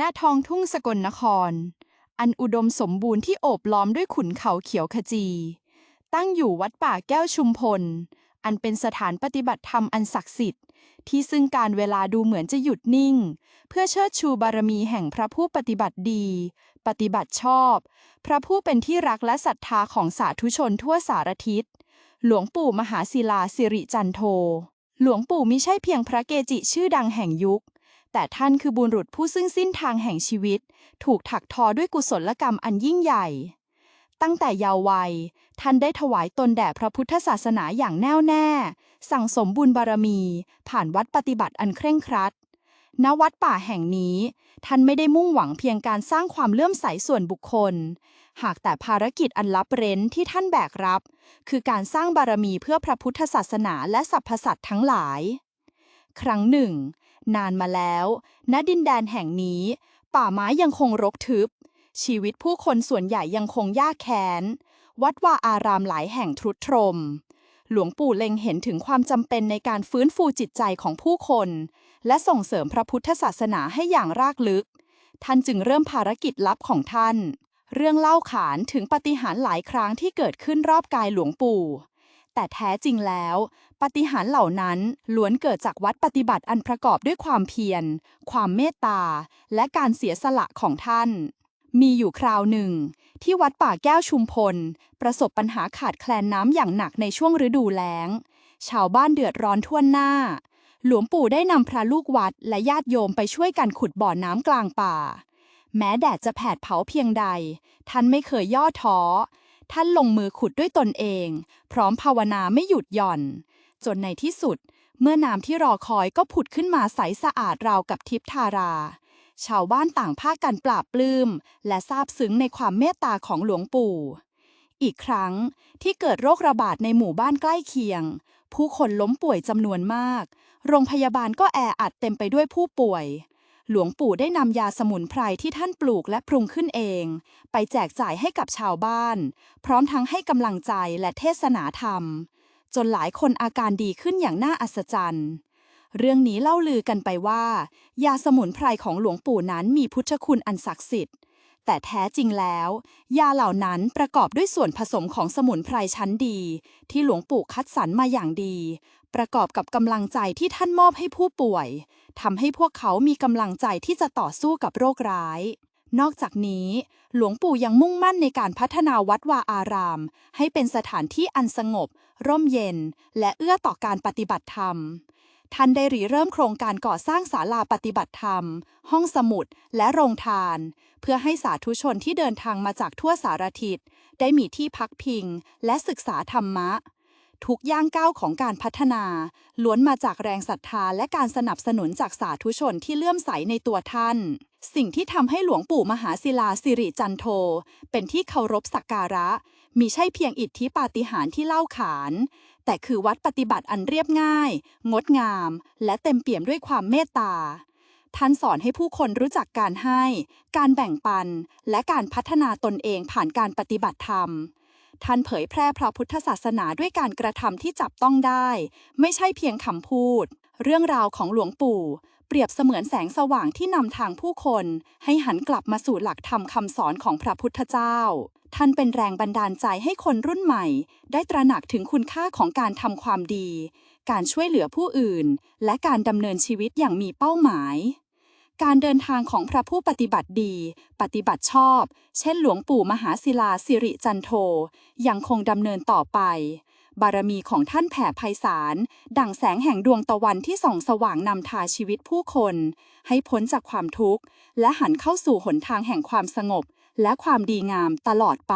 ณท้องทุ่งสกลนคร อันอุดมสมบูรณ์ที่โอบล้อมด้วยขุนเขาเขียวขจี ตั้งอยู่วัดป่าแก้วชุมพล อันเป็นสถานปฏิบัติธรรมอันศักดิ์สิทธิ์ ที่ซึ่งการเวลาดูเหมือนจะหยุดนิ่ง เพื่อเชิดชูบารมีแห่งพระผู้ปฏิบัติดี ปฏิบัติชอบ พระผู้เป็นที่รักและศรัทธาของสาธุชนทั่วสารทิศ หลวงปู่มหาศิลาสิริจันโท หลวงปู่มิใช่เพียงพระเกจิชื่อดังแห่งยุค แต่ท่านคือบุรุษผู้ซึ่งสิ้นทางแห่งชีวิต ถูกถักทอด้วยกุศลกรรมอันยิ่งใหญ่ ตั้งแต่เยาว์วัย ท่านได้ถวายตนแด่พระพุทธศาสนาอย่างแน่วแน่ สั่งสมบุญบารมี ผ่านวัดปฏิบัติอันเคร่งครัด ณ วัดป่าแห่งนี้ ท่านไม่ได้มุ่งหวังเพียงการสร้างความเลื่อมใสส่วนบุคคล หากแต่ภารกิจอันลับเร้นที่ท่านแบกรับ คือการสร้างบารมีเพื่อพระพุทธศาสนาและสรรพสัตว์ทั้งหลาย ครั้งหนึ่ง นานมาแล้ว ณดินแดนแห่งนี้ ป่าไม้ยังคงรกทึบ ชีวิตผู้คนส่วนใหญ่ยังคงยากแค้น วัดวาอารามหลายแห่งทรุดโทรม หลวงปู่เล็งเห็นถึงความจำเป็นในการฟื้นฟูจิตใจของผู้คน และส่งเสริมพระพุทธศาสนาให้อย่างรากลึก ท่านจึงเริ่มภารกิจลับของท่าน เรื่องเล่าขานถึงปาฏิหาริย์หลายครั้งที่เกิดขึ้นรอบกายหลวงปู่ แต่แท้จริงแล้ว ปฏิหารเหล่านั้นล้วนเกิดจากวัดปฏิบัติอันประกอบด้วยความเพียร ความเมตตา และการเสียสละของท่าน มีอยู่คราวหนึ่ง ที่วัดป่าแก้วชุมพล ประสบปัญหาขาดแคลนน้ำอย่างหนักในช่วงฤดูแล้ง ชาวบ้านเดือดร้อนทั่วหน้า หลวงปู่ได้นำพระลูกวัดและญาติโยมไปช่วยกันขุดบ่อน้ำกลางป่า แม้แดดจะแผดเผาเพียงใด ท่านไม่เคยย่อท้อ ท่านลงมือขุดด้วยตนเอง พร้อมภาวนาไม่หยุดหย่อน จนในที่สุด เมื่อน้ำที่รอคอยก็ผุดขึ้นมาใสสะอาดราวกับทิพทารา ชาวบ้านต่างพากันปราบปลื้ม และซาบซึ้งในความเมตตาของหลวงปู่ อีกครั้งที่เกิดโรคระบาดในหมู่บ้านใกล้เคียง ผู้คนล้มป่วยจำนวนมาก โรงพยาบาลก็แออัดเต็มไปด้วยผู้ป่วย หลวงปู่ได้นำยาสมุนไพรที่ท่านปลูกและปรุงขึ้นเอง ไปแจกจ่ายให้กับชาวบ้าน พร้อมทั้งให้กำลังใจและเทศนาธรรม จนหลายคนอาการดีขึ้นอย่างน่าอัศจรรย์เรื่องนี้เล่าลือกันไปว่า ยาสมุนไพรของหลวงปู่นั้นมีพุทธคุณอันศักดิ์สิทธิ์ แต่แท้จริงแล้ว ยาเหล่านั้นประกอบด้วยส่วนผสมของสมุนไพรชั้นดี ที่หลวงปู่คัดสรรมาอย่างดี ประกอบกับกำลังใจที่ท่านมอบให้ผู้ป่วยทำให้พวกเขามีกำลังใจที่จะต่อสู้กับโรคร้าย นอกจากนี้ หลวงปู่ยังมุ่งมั่นในการพัฒนาวัดวาอาราม ให้เป็นสถานที่อันสงบ ร่มเย็น และเอื้อต่อการปฏิบัติธรรม ท่านได้ริเริ่มโครงการก่อสร้างศาลาปฏิบัติธรรม ห้องสมุด และโรงทาน เพื่อให้สาธุชนที่เดินทางมาจากทั่วสารทิศได้มีที่พักพิง และศึกษาธรรมะ ทุกย่างก้าวของการพัฒนา ล้วนมาจากแรงศรัทธาและการสนับสนุนจากสาธุชนที่เลื่อมใสในตัวท่าน สิ่งที่ทำให้หลวงปู่มหาศิลาสิริจันโท เป็นที่เคารพสักการะ มีใช่เพียงอิทธิปาฏิหาริย์ที่เล่าขาน แต่คือวัดปฏิบัติอันเรียบง่าย งดงาม และเต็มเปี่ยมด้วยความเมตตาท่านสอนให้ผู้คนรู้จักการให้ การแบ่งปัน และการพัฒนาตนเองผ่านการปฏิบัติธรรม ท่านเผยแพร่พระพุทธศาสนาด้วยการกระทำที่จับต้องได้ ไม่ใช่เพียงคำพูด เรื่องราวของหลวงปู่ เปรียบเสมือนแสงสว่างที่นำทางผู้คน ให้หันกลับมาสู่หลักธรรมคำสอนของพระพุทธเจ้า ท่านเป็นแรงบันดาลใจให้คนรุ่นใหม่ ได้ตระหนักถึงคุณค่าของการทำความดี การช่วยเหลือผู้อื่น และการดำเนินชีวิตอย่างมีเป้าหมาย การเดินทางของพระผู้ปฏิบัติดี ปฏิบัติชอบ เช่นหลวงปู่มหาศิลาสิริจันโท ยังคงดำเนินต่อไป บารมีของท่านแผ่ไพศาล ดั่งแสงแห่งดวงตะวันที่ส่องสว่างนำทาชีวิตผู้คน ให้พ้นจากความทุกข์ และหันเข้าสู่หนทางแห่งความสงบ และความดีงามตลอดไป